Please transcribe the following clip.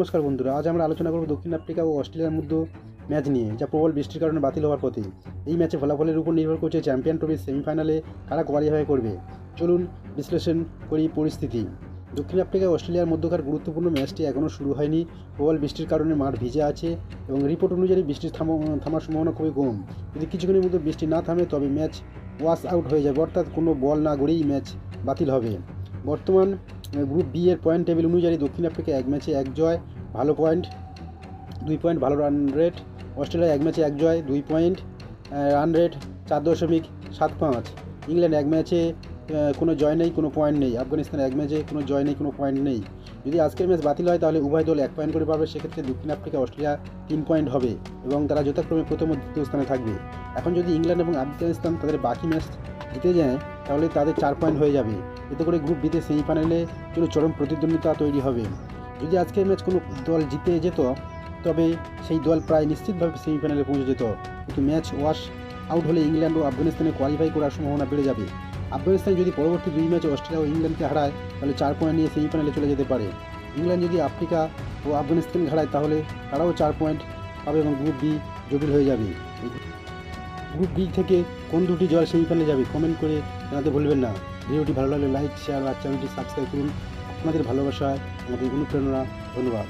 নমস্কার বন্ধুরা, আজ আমরা আলোচনা করব দক্ষিণ আফ্রিকা ও অস্ট্রেলিয়ার মধ্যে ম্যাচ নিয়ে, যা প্রবল বৃষ্টির কারণে বাতিল হওয়ার পথে। এই ম্যাচে ফলাফলের উপর নির্ভর করছে চ্যাম্পিয়ন ট্রফির সেমিফাইনালে কারা কোয়ালিফাই করবে। চলুন বিশ্লেষণ করি পরিস্থিতি। দক্ষিণ আফ্রিকা অস্ট্রেলিয়ার মধ্যকার গুরুত্বপূর্ণ ম্যাচটি এখনও শুরু হয়নি। প্রবল বৃষ্টির কারণে মাঠ ভিজে আছে এবং রিপোর্ট অনুযায়ী বৃষ্টির থামা, থামার সম্ভাবনা খুবই কম। যদি কিছুক্ষণের মধ্যে বৃষ্টি না থামে, তবে ম্যাচ ওয়াশ আউট হয়ে যাবে, অর্থাৎ কোনো বল না গড়েই ম্যাচ বাতিল হবে। বর্তমান গ্রুপ বি এর পয়েন্ট টেবিল অনুযায়ী দক্ষিণ আফ্রিকা এক ম্যাচে এক জয়, ভালো পয়েন্ট দুই পয়েন্ট ভালো রান রেট অস্ট্রেলিয়া এক ম্যাচে এক জয়, দুই পয়েন্ট রান রেট চার দশমিক সাত পাঁচ। ইংল্যান্ড এক ম্যাচে কোনো জয় নেই, কোনো পয়েন্ট নেই। আফগানিস্তান এক ম্যাচে কোনো জয় নেই, কোনো পয়েন্ট নেই। যদি আজকের ম্যাচ বাতিল হয়, তাহলে উভয় দল এক পয়েন্ট করে পাবে। সেক্ষেত্রে দক্ষিণ আফ্রিকা, অস্ট্রেলিয়া তিন পয়েন্ট হবে এবং তারা যথাক্রমে প্রথম ও দ্বিতীয় স্থানে থাকবে। এখন যদি ইংল্যান্ড এবং আফগানিস্তান তাদের বাকি ম্যাচ জিতে যায়, তাহলে তাদের চার পয়েন্ট হয়ে যাবে। এতে করে গ্রুপ বিতে সেমিফাইনালে জন্য চরম প্রতিদ্বন্দ্বিতা তৈরি হবে। যদি আজকের ম্যাচ কোনো দল জিতে যেত, তবে সেই দল প্রায় নিশ্চিতভাবে সেমিফাইনালে পৌঁছে যেত। কিন্তু ম্যাচ ওয়াশ আউট হলে ইংল্যান্ড ও আফগানিস্তানে কোয়ালিফাই করার সম্ভাবনা বেড়ে যাবে। আফগানিস্তান যদি পরবর্তী দুই ম্যাচে অস্ট্রেলিয়া ও ইংল্যান্ডকে হারায়, তাহলে চার পয়েন্ট নিয়ে সেমিফাইনালে চলে যেতে পারে। ইংল্যান্ড যদি আফ্রিকা ও আফগানিস্তানকে হারায়, তাহলে তারাও চার পয়েন্ট পাবে এবং গ্রুপ বি জটিল হয়ে যাবে। গ্রুপ বি থেকে কোন দুটি জল সেমিফাইনালে যাবে কমেন্ট করে জানাতে ভুলবেন না। ভিডিওটি ভালো লাগলে লাইক শেয়ার আর চ্যানেলটি সাবস্ক্রাইব করুন। আপনাদের ভালোবাসায় আমাদের অনুপ্রেরণা, ধন্যবাদ।